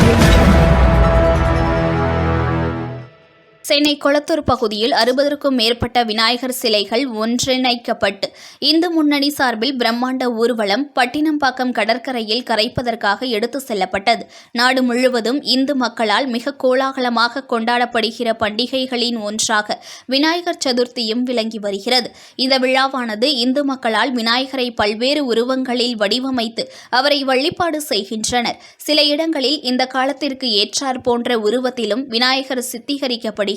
Audio Chennai Kolathur பகுதியில் அறுபதற்கும் மேற்பட்ட விநாயகர் சிலைகள் ஒன்றிணைக்கப்பட்டு இந்து முன்னணி சார்பில் பிரம்மாண்ட ஊர்வலம் பட்டினம்பாக்கம் கடற்கரையில் கரைப்பதற்காக எடுத்து செல்லப்பட்டது. நாடு முழுவதும் இந்து மக்களால் மிக கோலாகலமாக கொண்டாடப்படுகிற பண்டிகைகளின் ஒன்றாக விநாயகர் சதுர்த்தியும் விளங்கி வருகிறது. இந்த விழாவானது இந்து மக்களால் விநாயகரை பல்வேறு உருவங்களில் வடிவமைத்து அவரை வழிபாடு செய்கின்றனர். சில இடங்களில் இந்த காலத்திற்கு ஏற்றார் போன்ற உருவத்திலும் விநாயகர்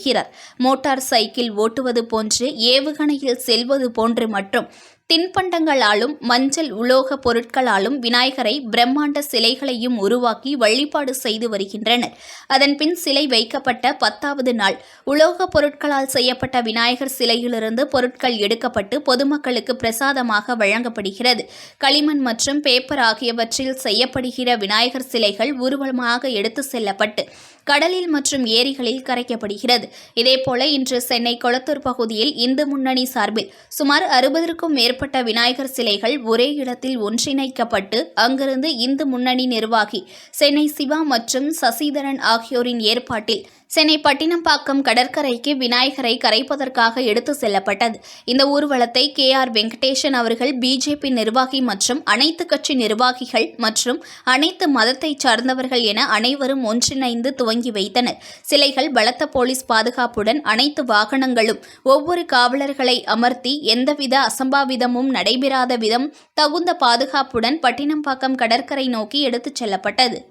சித்தீகரிக்கப்படுகிறார் மோட்டார் சைக்கிள் ஓட்டுவது போன்று ஏவுகணையில் செல்வது போன்று மற்றும் தின்பண்டங்களாலும் மஞ்சள் உலோக பொருட்களாலும் விநாயகரை பிரம்மாண்ட சிலைகளையும் உருவாக்கி வழிபாடு செய்து வருகின்றனர். அதன்பின் சிலை வைக்கப்பட்ட பத்தாவது நாள் உலோக பொருட்களால் செய்யப்பட்ட விநாயகர் சிலையிலிருந்து பொருட்கள் எடுக்கப்பட்டு பொதுமக்களுக்கு பிரசாதமாக வழங்கப்படுகிறது. களிமண் மற்றும் பேப்பர் ஆகியவற்றில் செய்யப்படுகிற விநாயகர் சிலைகள் ஊர்வலமாக எடுத்து செல்லப்பட்டு கடலில் மற்றும் ஏரிகளில் கரைக்கப்படுகிறது. இதேபோல இன்று சென்னை கொளத்தூர் பகுதியில் இந்து முன்னணி சார்பில் சுமார் அறுபதற்கும் மேற்பட்ட விநாயகர் சிலைகள் ஒரே இடத்தில் ஒன்றிணைக்கப்பட்டு அங்கிருந்து இந்து முன்னணி நிர்வாகி சென்னை சிவா மற்றும் சசிதரன் ஆகியோரின் ஏற்பாட்டில் சென்னை பட்டினம்பாக்கம் கடற்கரைக்கு விநாயகரை கரைப்பதற்காக எடுத்து செல்லப்பட்டது. இந்த ஊர்வலத்தை கே. ஆர். வெங்கடேசன் அவர்கள் பிஜேபி நிர்வாகி மற்றும் அனைத்து கட்சி நிர்வாகிகள் மற்றும் அனைத்து மதத்தைச் சார்ந்தவர்கள் என அனைவரும் ஒன்றிணைந்து துவங்கி வைத்தனர். சிலைகள் பலத்த போலீஸ் பாதுகாப்புடன் அனைத்து வாகனங்களும் ஒவ்வொரு காவலர்களை அமர்த்தி எந்தவித அசம்பாவிதமும் நடைபெறாத விதம் தகுந்த பாதுகாப்புடன் பட்டினம்பாக்கம் கடற்கரை நோக்கி எடுத்துச் செல்லப்பட்டது.